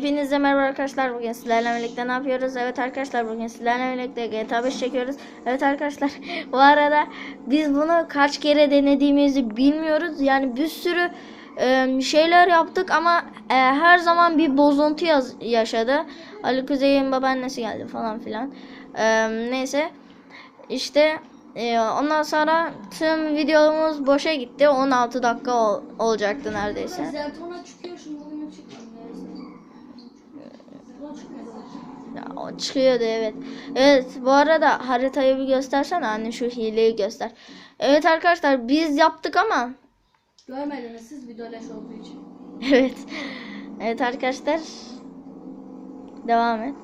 Hepinize merhaba arkadaşlar. Bugün sizlerle birlikte ne yapıyoruz? Evet arkadaşlar bugün sizlerle birlikte GTA 5 çekiyoruz. Evet arkadaşlar bu arada biz bunu kaç kere denediğimizi bilmiyoruz. Yani bir sürü e, şeyler yaptık ama e, her zaman bir bozuntu yaz- yaşadı. Ali Kuzey'in babaannesi geldi falan filan. E, neyse işte e, ondan sonra tüm videomuz boşa gitti. 16 dakika ol- olacaktı neredeyse. Zentorna çıkıyor şimdi bugün çıkmadı neyse. Zentorna çıkmıyor. Ya, o çıkıyordu evet. Evet bu arada haritayı bir göstersene anne şu hileyi göster. Evet arkadaşlar biz yaptık ama Görmediniz siz video leş olduğu için. evet. Evet arkadaşlar. Devam et.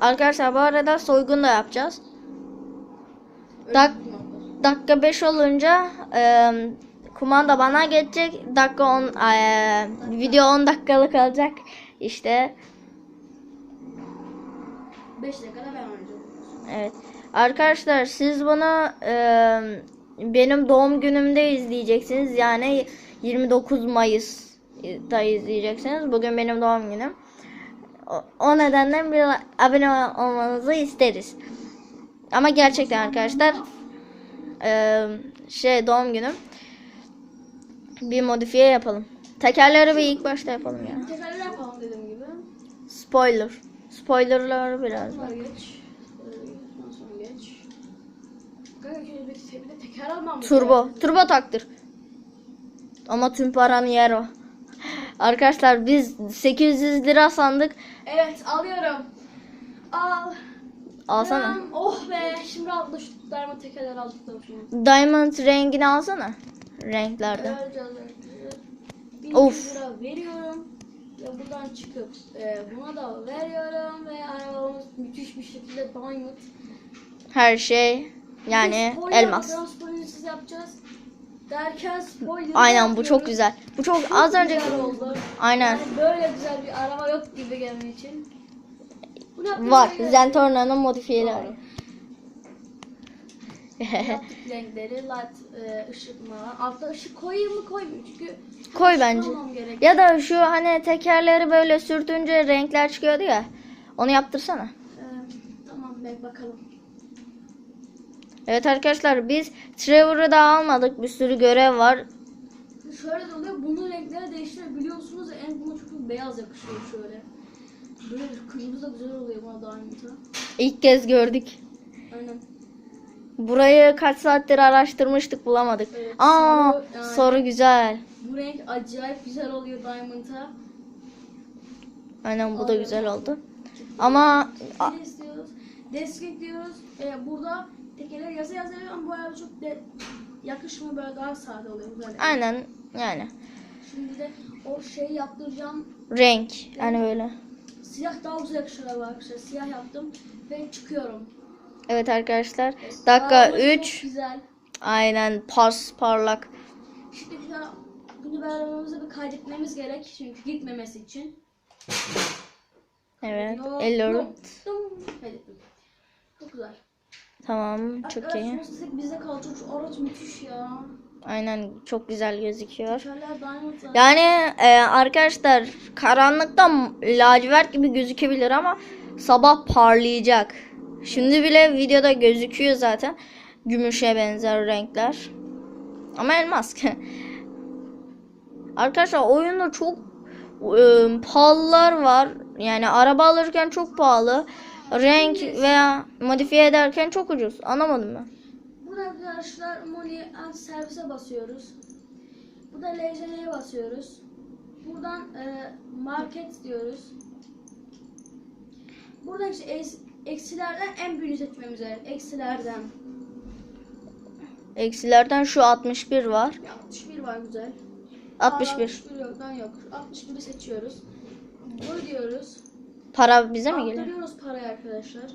Arkadaşlar bu arada soygun da yapacağız. Dak dakika 5 olunca e, kumanda bana geçecek. Dakika 10 e, video 10 dakikalık olacak. İşte 5 dakikada ben oynayacağım. Evet. Arkadaşlar siz bunu e, benim doğum günümde izleyeceksiniz. Yani 29 Mayıs'ta izleyeceksiniz. Bugün benim doğum günüm. O, o nedenden bir abone olmanızı isteriz. Ama gerçekten arkadaşlar e, şey doğum günüm bir modifiye yapalım. Tekerleri bir ilk başta yapalım ya. Tekerler yapalım dediğim gibi. Spoiler. Spoilerları biraz. Bunları geç. Bunları geç. Turbo. Turbo taktır. Ama tüm paranı yer o. Arkadaşlar biz 800 lira sandık. Evet alıyorum. Al. Alsana. Tamam, Oh be. Şimdi aldım şu darma tekerler şimdi. Diamond rengini alsana. Renklerden. Alacağız. Bin Of. veriyorum. Ve buradan çıkıp e, buna da veriyorum ve arabamız müthiş bir şekilde diamond. Her şey yani spoiler elmas. spoilersız yapacağız. Derken spoiler Aynen bu çok güzel. Bu çok Çok az önce oldu. Aynen. Yani böyle güzel bir araba yok gibi gelme için. Var. Zentorna'nın modifiyeleri. Doğru. Yaptık renkleri, light e, ışıkma. Altta ışık koyayım mı koymayayım çünkü Koy ışık bence. almam. Ya da şu hani tekerleri böyle sürtünce renkler çıkıyordu ya. Onu yaptırsana. E, tamam bek bakalım. Evet arkadaşlar biz Trevor'ı da almadık. Bir sürü görev var. Şöyle de oluyor. Bunu renkleri değiştirebiliyorsunuz. En buna çok beyaz yakışıyor şöyle. Böyle kırmızı da güzel oluyor buna diamond'a. İlk kez gördük. Aynen. Burayı kaç saattir araştırmıştık bulamadık. Evet, Aa soru- yani- soru güzel. Bu renk acayip güzel oluyor diamond'a. Aynen bu da Aynen. güzel oldu. Ama a- Ne istiyoruz? Destek diyoruz. Ee, burada tekeler yazı yazıyor ama bu arada çok de yakışmıyor böyle daha sade oluyor. Böyle. aynen yani Şimdi de o şeyi yaptıracağım. renk hani böyle. Siyah daha güzel yakışır arkadaşlar. Siyah yaptım ve çıkıyorum. Evet arkadaşlar dakika Arabamız 3 Çok güzel. aynen pas parlak. Şimdi bir daha bunu arabamızı bir kaydetmemiz gerek çünkü gitmemesi için. Evet Yok, 54 yok. Dım, Kaydettim. Çok güzel. tamam çok Arkadaşlar, iyi. bizde kalacak araç müthiş ya. Aynen çok güzel gözüküyor. Yani e, arkadaşlar karanlıkta lacivert gibi gözükebilir ama sabah parlayacak. Şimdi bile videoda gözüküyor zaten. Gümüşe benzer renkler. Ama elmas. arkadaşlar oyunda çok e, pahalılar var. Yani araba alırken çok pahalı. Renk veya modifiye ederken çok ucuz. Anlamadım ben. Burada arkadaşlar Money and Service'e basıyoruz. Burada LJN'ye basıyoruz. Buradan e, Market diyoruz. Buradan işte eksilerden en büyüğünü seçmemiz gerek. Eksilerden. Eksilerden şu 61 var. 61 var güzel. 61. 61 yoktan yok. 61'i seçiyoruz. Bunu diyoruz. Para bize mi geliyor? Aktarıyoruz parayı arkadaşlar.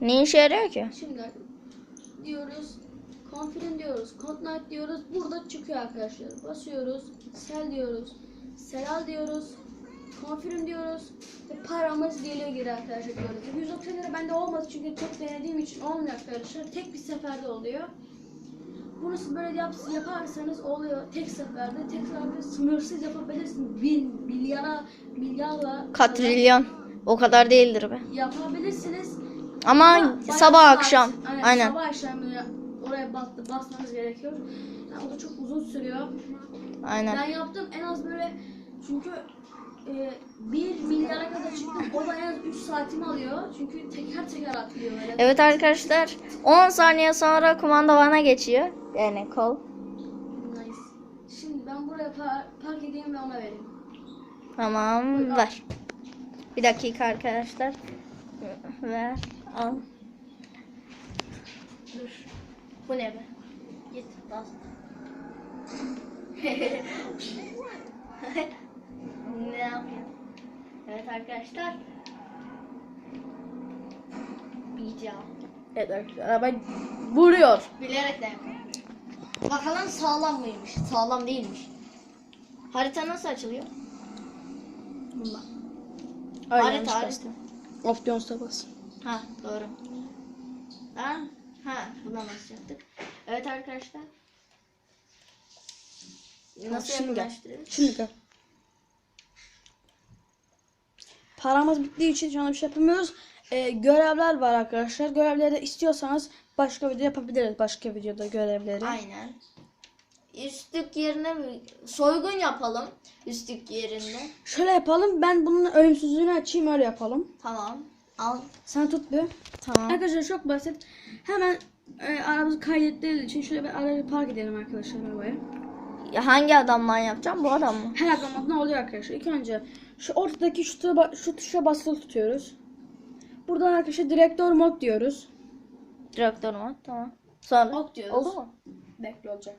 Ne işe yarıyor ki? Şimdi diyoruz. Confident diyoruz. Contnight diyoruz. Burada çıkıyor arkadaşlar. Basıyoruz. Sell diyoruz. Sell al diyoruz. Confirm diyoruz. Ve paramız geliyor geri arkadaşlar. Gördüğünüz gibi. 190 lira bende olmadı çünkü çok denediğim için olmuyor arkadaşlar. Tek bir seferde oluyor. Bunu siz böyle yap, yaparsanız oluyor tek seferde. Tek seferde sınırsız yapabilirsiniz. Bin, milyara, milyarla Katrilyon. O kadar değildir be. yapabilirsiniz. Ama Ama sabah saat- akşam. Aynen, Aynen. Sabah akşam oraya bastı, basmanız gerekiyor. Yani o da çok uzun sürüyor. Aynen. Ben yaptım en az böyle çünkü e, 1 milyara kadar çıktım. O da en az 3 saatimi alıyor. Çünkü teker teker atlıyor böyle. Evet arkadaşlar 10 saniye sonra kumanda bana geçiyor. Yani kol. Nice. Şimdi ben buraya par- park edeyim ve ona vereyim. Tamam ver. Bir dakika arkadaşlar. Ver. Al. Dur. Bu ne be? Git bas. ne yapıyor? Evet arkadaşlar. Bica. Evet arkadaşlar araba vuruyor. Bilerek de yapıyorum. Bakalım sağlam mıymış? Sağlam değilmiş. Harita nasıl açılıyor? Bunda. harita harita. Optiyonsa bas. Ha doğru. Ha, ha buna basacaktık. Evet arkadaşlar. Nasıl Şimdi gel. Şimdi gel. Paramız bittiği için şu anda bir şey yapamıyoruz. Ee, görevler var arkadaşlar. Görevleri de istiyorsanız başka video yapabiliriz. Başka videoda görevleri. Aynen. Üstlük yerine soygun yapalım. Üstlük yerinde. Şöyle yapalım. Ben bunun ölümsüzlüğünü açayım öyle yapalım. Tamam. Al. Sen tut bir. Tamam. Arkadaşlar çok basit. Hemen e, arabamızı kaydettiğimiz için şöyle bir aracı park edelim arkadaşlar arabaya. Ya hangi adamla yapacağım? Bu adam mı? Her zaman ne oluyor arkadaşlar? İlk önce şu ortadaki şu, tuşa, şu tuşa basılı tutuyoruz. Buradan arkadaşlar direktör mod diyoruz. Direktör mü? Tamam. Sonra. Ok diyoruz. Oldu mu? Bekle olacak.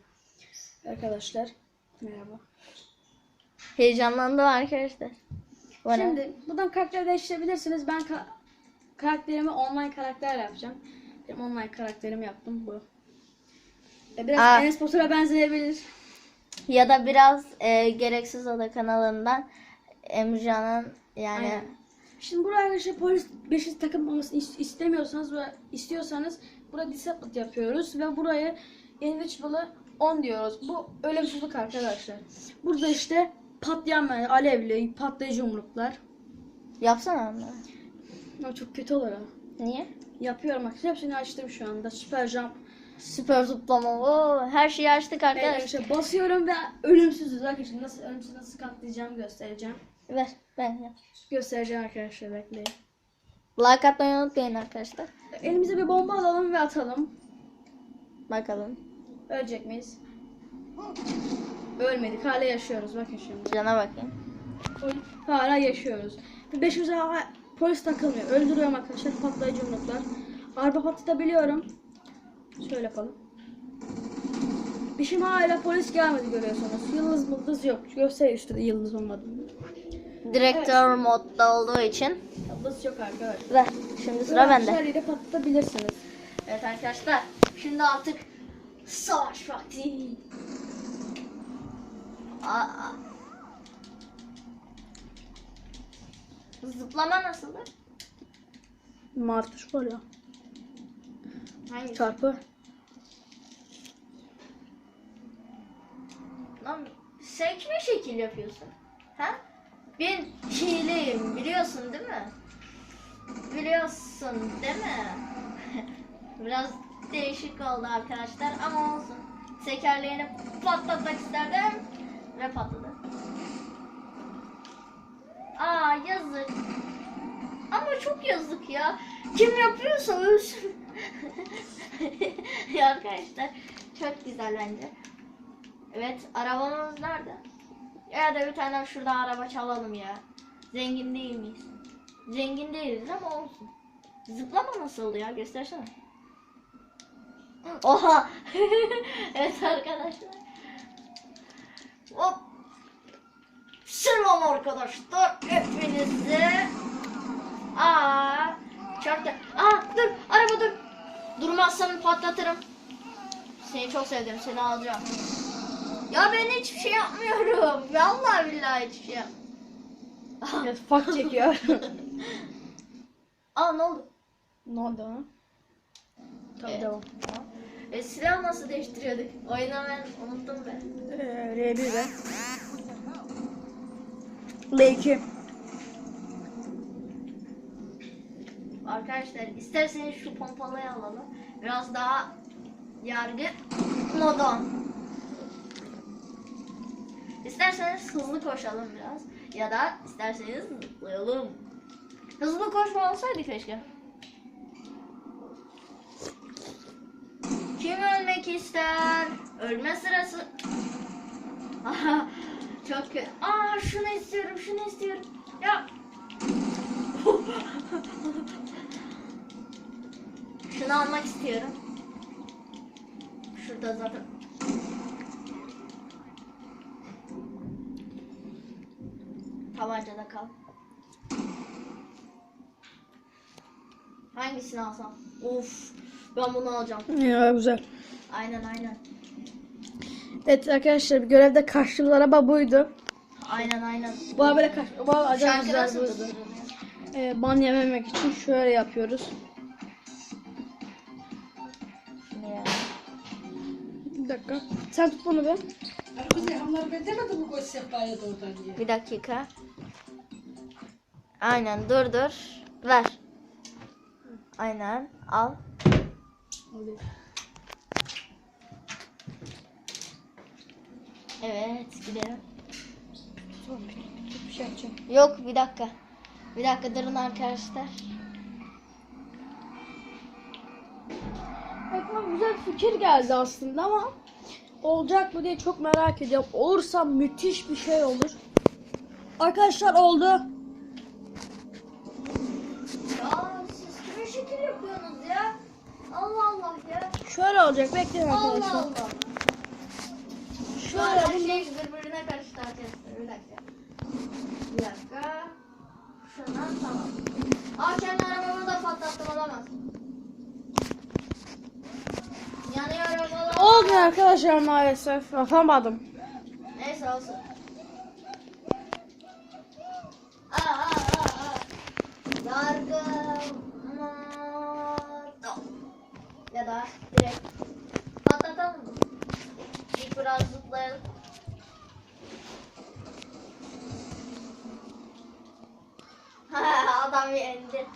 Arkadaşlar merhaba. Heyecanlandım arkadaşlar. Bu ne? Şimdi buradan karakter değiştirebilirsiniz. Ben ka- karakterimi online karakterle yapacağım. Benim online karakterimi yaptım bu. E, Biraz Aa. Enes Batur'a benzeyebilir. Ya da biraz e, gereksiz oda kanalından Emrecan'ın yani Aynen. Şimdi buraya arkadaşlar polis 500 takım olmasını is- istemiyorsanız ve istiyorsanız burada disable yapıyoruz ve buraya invincible'ı 10 diyoruz. Bu ölümsüzlük arkadaşlar. Burada işte patlayan yani alevli, patlayıcı yumruklar. yapsana onları. Ama çok kötü olur ha. Niye? Yapıyorum arkadaşlar. Hepsini açtım şu anda. Süper jump. Süper zıplama. Oo, her şeyi açtık Evet, arkadaşlar. arkadaşlar basıyorum ve ölümsüzüz arkadaşlar. Nasıl ölümsüz nasıl katlayacağım göstereceğim. Ver ben yap. Göstereceğim arkadaşlar bekleyin. Like atmayı unutmayın arkadaşlar. Elimize bir bomba alalım ve atalım. Bakalım. Ölecek miyiz? Ölmedik. Hala yaşıyoruz. Bakın şimdi. Cana bakayım. Hala yaşıyoruz. Ve Beşimize hala polis takılmıyor. Öldürüyorum arkadaşlar. Patlayıcı yumruklar. Araba patlatabiliyorum. Şöyle yapalım. Beşim hala polis gelmedi görüyorsunuz. Yıldız mıldız yok. Gösteriyor işte yıldız olmadığını. Direktör modda olduğu için. Yıldız yok arkadaşlar. Ver. Şimdi sıra bende. Her yere patlatabilirsiniz. Evet arkadaşlar. Şimdi artık savaş vakti. Aa. Zıplama nasıldı? Mavi tuş var ya. Hangisi? Çarpı. Lan sen kime şekil yapıyorsun? Ha? Ben hileyim biliyorsun değil mi? Biliyorsun değil mi? Biraz değişik oldu arkadaşlar ama olsun. Tekerleğini patlatmak isterdim ve patladı. Aa yazık. Ama çok yazık ya. Kim yapıyorsa ölsün. ya arkadaşlar çok güzel bence. Evet arabamız nerede? Ya da bir tane şurada araba çalalım ya. Zengin değil miyiz? Zengin değiliz ama olsun. Zıplama nasıl ya göstersene. Oha. evet arkadaşlar. Hop. Selam arkadaşlar hepinize. Aa, çarptı. Aa dur araba dur. Durmazsan patlatırım. Seni çok sevdim seni alacağım. Ya ben hiçbir şey yapmıyorum. Vallahi billahi hiçbir şey yap. Evet, fuck çekiyor. Aa ne oldu? ne oldu ona? Tabii Evet. devam. E, silah nasıl değiştiriyorduk? Oyunu ben unuttum ben. Ee, R1 de. L2. Arkadaşlar isterseniz şu pompalıyı alalım. Biraz daha yargı modon. İsterseniz hızlı koşalım biraz. Ya da isterseniz zıplayalım. Hızlı koşma olsaydı keşke. Kim ölmek ister? Ölme sırası. Aha, çok kötü. Aa şunu istiyorum, şunu istiyorum. Ya. Şunu almak istiyorum. Şurada zaten. Tabancada kal. Hangisini alsam? Of. Ben bunu alacağım. Ya güzel. Aynen aynen. Evet arkadaşlar bir görevde kaçtığımız araba buydu. Aynen aynen. Bu araba kaç. Bu araba acayip güzel buydu. Ee, ban yememek için şöyle yapıyoruz. Ya. Bir dakika. Sen tut bunu be. Kuzey onları ben demedim mi koş sehpaya da oradan diye. Bir dakika. Aynen dur dur. Ver. Aynen al. Evet gidelim. Bir şey yapacağım. Yok bir dakika. Bir dakika durun arkadaşlar. Aklıma güzel fikir geldi aslında ama olacak mı diye çok merak ediyorum. Olursa müthiş bir şey olur. Arkadaşlar oldu. Şekil yapıyorsunuz ya? Allah Allah ya. Şöyle olacak. Bekleyin Allah arkadaşlar. Allah. Şu Şöyle an her şey birbirine karıştı arkadaşlar. Bir dakika. Bir dakika. Şundan tamam. Aa kendi arabamı da patlattım olamaz. Yanıyor olamaz. Oldu arkadaşlar maalesef. Yapamadım. Neyse olsun. Aa aa aa aa. Yargı. Ya da direkt patlatalım mı? İlk biraz zıplayalım. Adam yendi.